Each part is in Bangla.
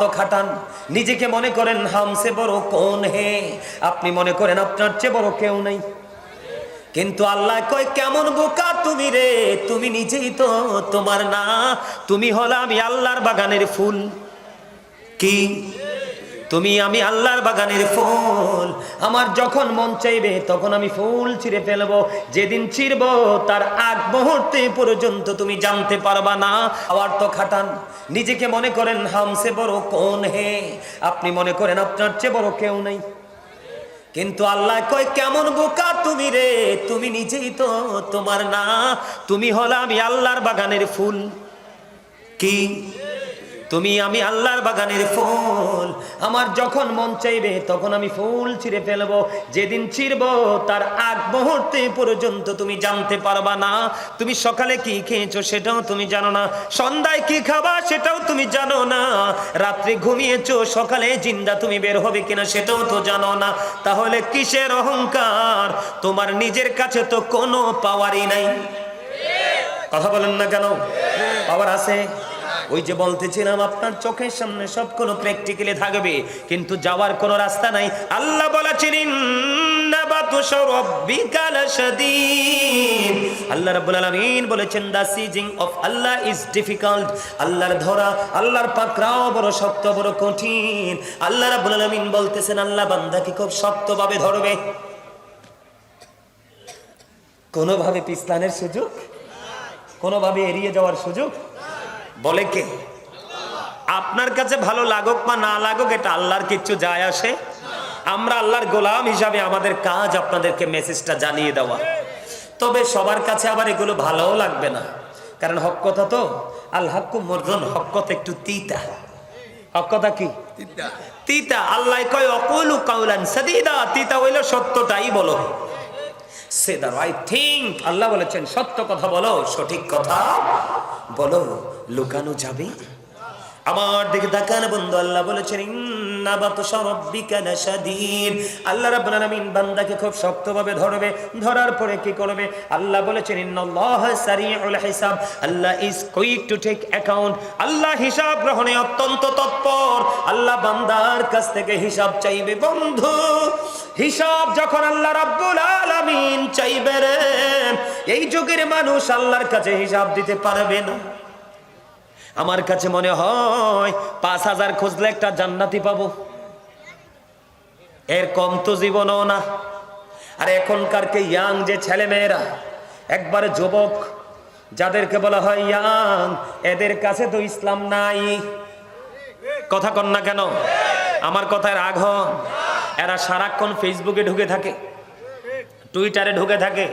তো খাটান। নিজেকে মনে করেন হামসে বড় কোন হে। আপনি মনে করেন, আপনার চেয়ে বড় কেউ নেই। কিন্তু আল্লাহ কয়, কেমন বোকা তুমি রে? তুমি নিজেই তো তোমার না। তুমি হলাম আল্লাহর বাগানের ফুল। কি? তুমি আমি আল্লাহর বাগানের ফুল। আমার যখন মন চাইবে, তখন আমি ফুল ছিঁড়ে ফেলব। যেদিন ছিঁড়ব, তার আগ মুহূর্তে পর্যন্ত তুমি জানতে পারবা না। আবার তো খাটান। নিজেকে মনে করেন হামসে বড় কোন হে? আপনি মনে করেন, আপনার চেয়ে বড় কেউ নেই। কিন্তু আল্লাহ কয়, কেমন বোকা তুমি রে? তুমি নিজেই তো তোমার না। তুমি হলো আমি আল্লাহর বাগানের ফুল। কি? তুমি আমি আল্লাহর বাগানের ফুল। আমার যখন মন চাইবে, তখন আমি ফুল ছিঁড়ে ফেলব। যেদিন ছিঁড়ব, তার আগ মুহূর্তে পর্যন্ত তুমি জানতে পারবা না। তুমি সকালে কি খেয়েছো সেটাও তুমি জানো না। সন্ধ্যায় কি খাবা সেটাও তুমি জানো না। রাত্রে ঘুমিয়েছো, সকালে জিন্দা তুমি বের হবে কিনা সেটাও তো জানো না। তাহলে কিসের অহংকার? তোমার নিজের কাছে তো কোনো পাওয়ারই নাই। কথা বলেন না কেন? পাওয়ার আছে? ওই যে বলতেছিলাম, আপনার চোখের সামনে সব কোনো প্র্যাকটিক্যালি থাকবে, কিন্তু যাওয়ার কোনো রাস্তা নাই। আল্লাহ বলেছেন আল্লাহ বলেছেন the seizing of Allah is difficult আল্লাহর ধরা, আল্লাহর বড় শক্ত, বড় কঠিন। বলতেছেন, আল্লাহ বান্দাকে খুব শক্তভাবে ধরবে। কোনোভাবে পিছলানের সুযোগ? কোনোভাবে এড়িয়ে যাওয়ার সুযোগ? বলে কে? আপনার কাছে ভালো লাগুক বা না লাগুক এটা আল্লাহর কিচ্ছু যায় আসে। আমরা আল্লাহর গোলাম হিসাবে আমাদের কাজ আপনাদেরকে মেসেজটা জানিয়ে দেওয়া। তবে সবার কাছে আবার এগুলো ভালোও লাগবে না। কারণ হক কথা তো আল্লাহ মর্জন হক কথা একটু তিতা। হক কথা কি? তিতা। আল্লাহ কয় অকুলু কাউলান সাদিদা তিতা হইল সত্যটাই বলো। Say the right thing Allah বলেছেন সত্য কথা বলো সঠিক কথা বলো। লুকানো যাবে? আমার দিকে তাকান বন্ধু, আল্লাহ বলেছেন আল্লাহ বান্দাকে খুব শক্তভাবে ধরবে, ধরার পরে কি করবে? আল্লাহ বলেছেন আল্লাহ টু অ্যাকাউন্ট আল্লাহ হিসাব গ্রহণে অত্যন্ত তৎপর। আল্লাহ বান্দার কাছ থেকে হিসাব চাইবে, বন্ধু। হিসাব যখন আল্লাহ রাব্বুল আলামিন চাইবে এই যুগের মানুষ আল্লাহর কাছে হিসাব দিতে পারবে না। আমার কাছে মনে হয় পাঁচ হাজার খুঁজলে একটা জান্নাতি পাবো। এর কম তো জীবনও না। আর এখনকার কে ইয়াং যে ছেলে মেয়েরা একবারে যুবক, যাদেরকে বলা হয় ইয়াং, এদের কাছে তো ইসলাম নাই। কথা কন না কেন? আমার কথায় রাগ এরা সারাক্ষণ ফেসবুকে ঢুকে থাকে, টুইটারে ঢুকে থাকে।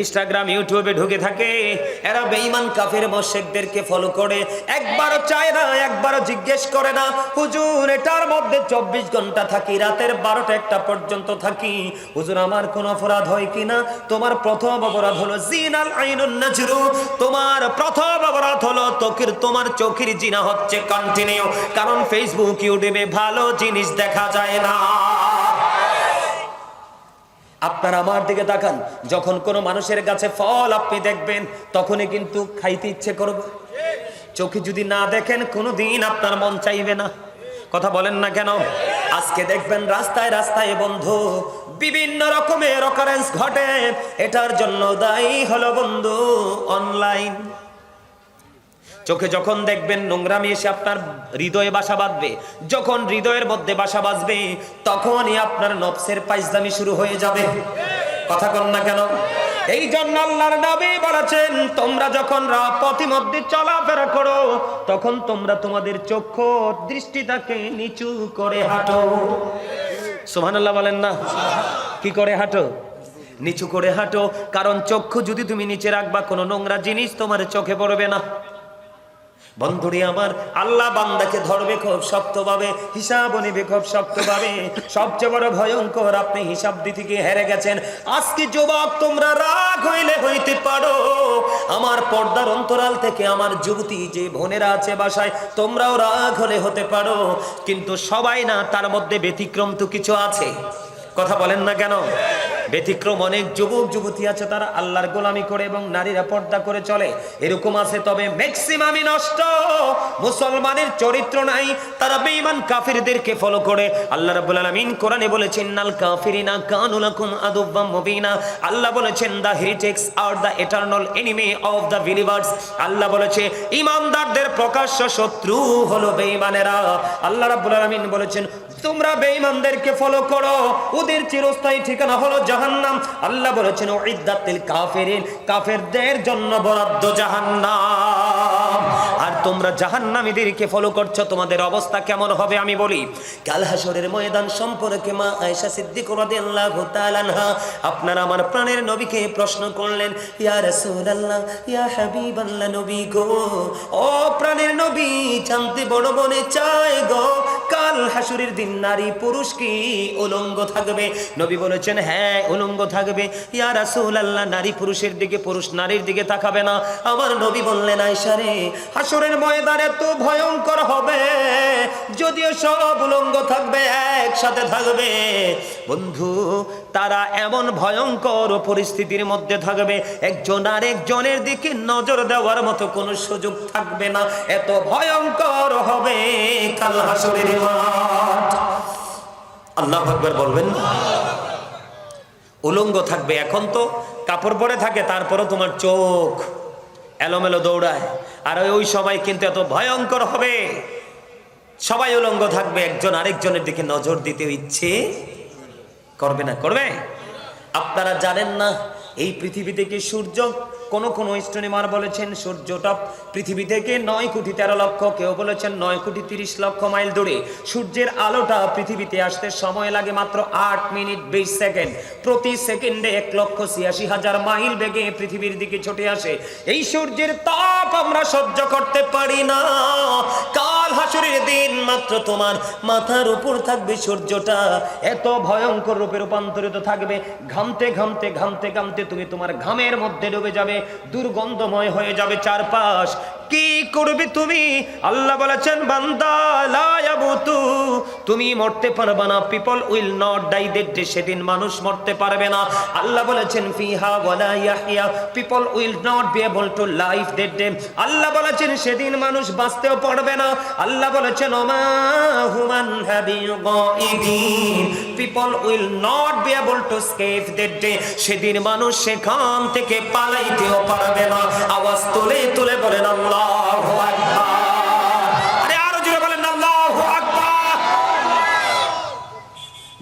ইনস্টাগ্রাম, ইউটিউবে ঢুকে থাকে। এরা বেঈমান কাফের মোশেকদেরকে ফলো করে। একবারও চায় না, একবারও জিজ্ঞেস করে না, হুজুর, এটার মধ্যে চব্বিশ ঘণ্টা থাকি, রাতের বারোটা একটা পর্যন্ত থাকি। হুজুর, আমার কোন অপরাধ হয় কিনা তোমার প্রথম অপরাধ হলো জিনাল আইনুন নাজরু। তোমার প্রথম অপরাধ হলো তোকির তোমার চোখের জিনা হচ্ছে কন্টিনিউ কারণ ফেসবুক ইউটিউবে ভালো জিনিস দেখা যায় না। আপনার আমার দিকে তাকান। যখন কোনো মানুষের কাছে ফল আপনি দেখবেন, তখনই কিন্তু খাইতে ইচ্ছে করবে। চোখে যদি না দেখেন, কোনোদিন আপনার মন চাইবে না। কথা বলেন না কেন? আজকে দেখবেন রাস্তায় রাস্তায় বন্ধু, বিভিন্ন রকমের অকারেন্স ঘটে। এটার জন্য দায়ী হলো বন্ধু অনলাইন চোখে যখন দেখবেন নোংরামি এসে আপনার হৃদয়ে বাসা বাঁধবে, যখন হৃদয়ের মধ্যে বাসা বাঁধবে, তখনই আপনার নফসের পাইজদামি শুরু হয়ে যাবে। কথা কন না কেন? এই জন্য আল্লাহর নবী বলেছেন, তোমরা যখন পথি মধ্যে চলাফেরা করো, তখন তোমরা তোমাদের চক্ষু দৃষ্টিটাকে নিচু করে হাঁটো। সুবহানাল্লাহ বলেন না। কি করে হাঁটো? নিচু করে হাঁটো। কারণ চক্ষু যদি তুমি নিচে রাখবা, কোনো নোংরা জিনিস তোমার চোখে পড়বে না। বন্ধুরি আমার, আল্লাহ বান্দাকে ধরবে খুব শক্তভাবে, হিসাব নেবে খুব শক্তভাবে। সবচেয়ে বড় ভয়ঙ্কর, আপনি হিসাব দিতে গিয়ে হেরে গেছেন। আজকে যুবক তোমরা রাগ হইলে হইতে পারো। আমার পর্দার অন্তরাল থেকে আমার যুবতী যে বোনেরা আছে বাসায়, তোমরাও রাগ হলে হতে পারো। কিন্তু সবাই না, তার মধ্যে ব্যতিক্রম তো কিছু আছে। কথা বলেন না কেন? ব্যতিক্রম অনেক যুবক, যুবতী আছে, তারা আল্লাহর গোলামি করে এবং নারীরা পর্দা করে চলে। এরকম আছে, তবে ম্যাক্সিমামই নষ্ট। মুসলমানের চরিত্র নাই, তারা বেঈমান কাফিরদেরকে ফলো করে। আল্লাহ রাব্বুল আলামিন কোরআনে বলেছেন নাল কাফিরিনা কানু লাকুম আদুব্বাম মুবিনা। আল্লাহ বলেছেন the heretics are the eternal enemy of the believers Allah বলেছে, ইমানদারদের প্রকাশ্য শত্রু হলো বেঈমানেরা। আল্লাহ রাব্বুল আলামিন বলেছেন, তোমরা বেঈমানদেরকে ফলো করো। ওদের চিরস্থায়ী ঠিকানা হলো জাহান্নাম। আল্লাহ বলেছেন ওইদাতিল কাফেরিন কাফেরদের জন্য বরাদ্দ জাহান্নাম। তোমরা জাহান্নামীদেরকে ফলো করছ, তোমাদের অবস্থা কেমন হবে আমি বলি। কাল হাসরের ময়দান সম্পর্কে মা আয়েশা সিদ্দিক আপনারা আমার প্রাণের নবীকে প্রশ্ন করলেন নবী বলেছেন হ্যাঁ উলঙ্গ থাকবে। ইয়া নারী পুরুষের দিকে, পুরুষ নারীর দিকে তাকাবে না। আমার নবী বললেন, আয়েশা রে হাসরের ময়দান এত ভয়ঙ্কর হবে। যদিও সব উলঙ্গ থাকবে, একসাথে থাকবে। বন্ধু, তারা এমন ভয়ঙ্কর পরিস্থিতির মধ্যে থাকবে। একজন আর একজনের দিকে নজর দেওয়ার মতো কোনো সুযোগ থাকবে না। এত ভয়ঙ্কর হবে আল্লাহ বলবেন, উলঙ্গ থাকবে এখন তো, কাপড় পরে থাকে, তারপরও তোমার চোখ এলোমেলো দৌড়ায়। আর ওই সময় কিন্তু এত ভয়ঙ্কর হবে। সবাই উলঙ্গ থাকবে, একজন আরেকজনের দিকে নজর দিতে ইচ্ছে করবে না, করবে? আপনারা জানেন না, এই পৃথিবীতে কি সূর্য কোন কোন ইস্টনিমার বলেছেন সূর্যটা পৃথিবী থেকে নয় কোটি তেরো লক্ষ, কেউ বলেছেন নয় কোটি তিরিশ লক্ষ মাইল দূরে। সূর্যের আলোটা পৃথিবীতে আসতে সময় লাগে মাত্র আট মিনিট বিশ সেকেন্ড। প্রতি সেকেন্ডে এক লক্ষ ছিয়াশি হাজার মাইল বেগে পৃথিবীর দিকে ছুটে আসে। এই সূর্যের তাপ আমরা সহ্য করতে পারি না। কাল হাসুরের দিন মাত্র তোমার মাথার উপর থাকবে সূর্যটা। এত ভয়ঙ্কর রূপে রূপান্তরিত থাকবে। ঘামতে ঘামতে ঘামতে ঘামতে তুমি তোমার ঘামের মধ্যে ডুবে যাবে। দুর্গন্ধময় হয়ে যাবে চারপাশ। কি করবে তুমি? আল্লাহ বলেছেন, বান্দা, লা ইয়ামুতু। তুমি মরতে পারবে না। People will not die that day সেদিন মানুষ মরতে পারবে না। আল্লাহ বলেছেন, ফিহা ওয়ালা ইয়াহইয়া। People will not be able to life that day Allah বলেছেন, সেদিন মানুষ বাঁচতেও পারবে না। আল্লাহ বলেছেন, ওমা হুমান হাবি গাইবিন। People will not be able to escape that day সেদিন মানুষ সেখান থেকে পালাইতেও পারবে না। আওয়াজ তুলে তুলে বলেন, আল্লাহু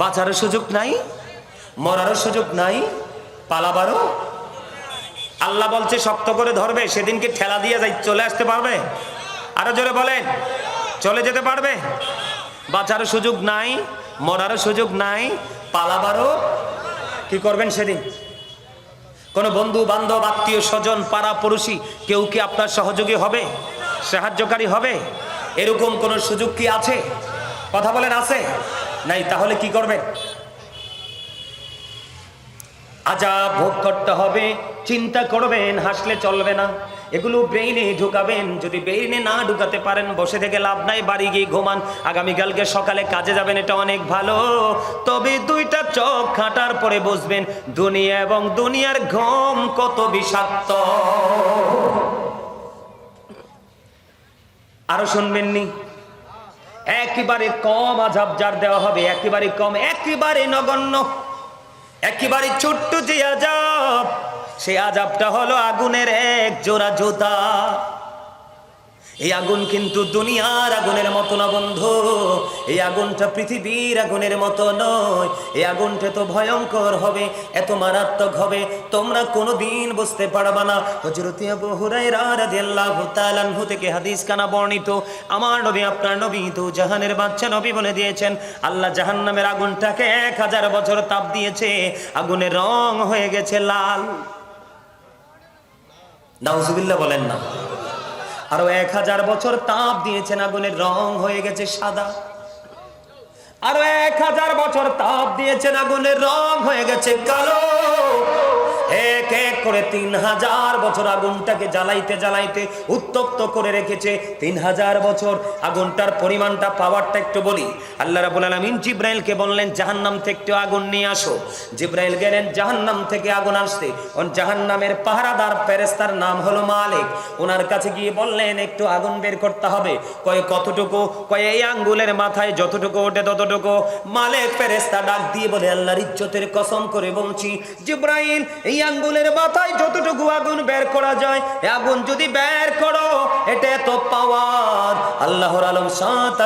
বাঁচারও সুযোগ নাই, মরারও সুযোগ নাই, পালাবারও। আল্লাহ বলছে, শক্ত করে ধরবে, সেদিনকে ঠেলা দিয়ে যাই, চলে আসতে পারবে? আরও জোরে বলেন, চলে যেতে পারবে? বাঁচারও সুযোগ নাই, মরারও সুযোগ নাই, পালাবারও। কি করবেন সেদিন? কোনো বন্ধু, বান্ধব, আত্মীয়, স্বজন, পাড়া, পড়োশি, কেউ কি আপনার সহযোগী হবে? সাহায্যকারী হবে? এরকম কোনো সুযোগ কি আছে? কথা বলেন, আছে? নাই, তাহলে কি করবেন আজাব ভোগ করতে হবে, চিন্তা করবেন, হাসলে চলবে না। এগুলো ব্রেইনে ঢুকাবেন, যদি ব্রেইনে না ঢুকাতে পারেন, বসে থেকে লাভ নাই, বাড়ি গিয়ে ঘুমান। আগামীকালকে সকালে কাজে যাবেন, এটা অনেক ভালো। তবে দুইটা চোখ খাটার পরে বসবেন দুনিয়া এবং দুনিয়ার ঘম কত বিষাক্ত। আরও শুনবেননি? একেবারে কম আজাব যার দেওয়া হবে, একেবারে কম, একেবারে নগণ্য, একেবারে ছোট্ট যে আজাব, সে আজাবটা হলো আগুনের এক জোড়া জোতা। এই আগুন কিন্তু দুনিয়ার আগুনের মতো না, বন্ধু। এই আগুনটা পৃথিবীর আগুনের মতো নয়। এই আগুনটা তো ভয়ঙ্কর হবে, এত মারাত্মক হবে, তোমরা কোনোদিন বুঝতে পারবা না। হযরত আবু হুরায়রা থেকে হাদিস কানা বর্ণিত। আমার নবী, আপনার নবী তো জাহানের বাচ্চা নবী বলে দিয়েছেন, আল্লাহ জাহান্নামের আগুনটাকে এক হাজার বছর তাপ দিয়েছে, আগুনের রং হয়ে গেছে লাল। নাউজুবিল্লাহ বলেন না। আরও এক হাজার বছর তাপ দিয়েছেন আগুনের রং হয়ে গেছে সাদা। আরও এক হাজার বছর তাপ দিয়েছেন আগুনের রং হয়ে গেছে কালো। করে তিন হাজার বছর আগুনটাকে জ্বালাইতে জ্বালাইতে উত্তপ্ত করে রেখেছে। তিন হাজার বছর আগুনটার পরিমাণটা পাওয়ারটা একটু বলি। আল্লাহ রাবুল আলমিন জিব্রাইলকে বললেন, জাহান্নাম থেকে একটু আগুন নিয়ে আসো। জিব্রাইল গেলেন, জাহান্নাম থেকে আগুন আসতে ওন জাহান্নামের পাহারাদার ফেরেস্তার নাম হলো মালিক। ওনার কাছে গিয়ে বললেন, একটু আগুন বের করতে হবে। কয়ে কতটুকু, কয়ে এই আঙ্গুলের মাথায় যতটুকু ওঠে ততটুকু? মালিক ফেরেস্তা ডাক দিয়ে বলে, আল্লাহর ইজ্জতের কসম করে বলছি, জিব্রাইল, এই আঙ্গুলের মাথায় যতটুকু আগুন বের করা যায় আগুন যদি বের করো এটা এত পাওয়ার আল্লাহর আলম সাত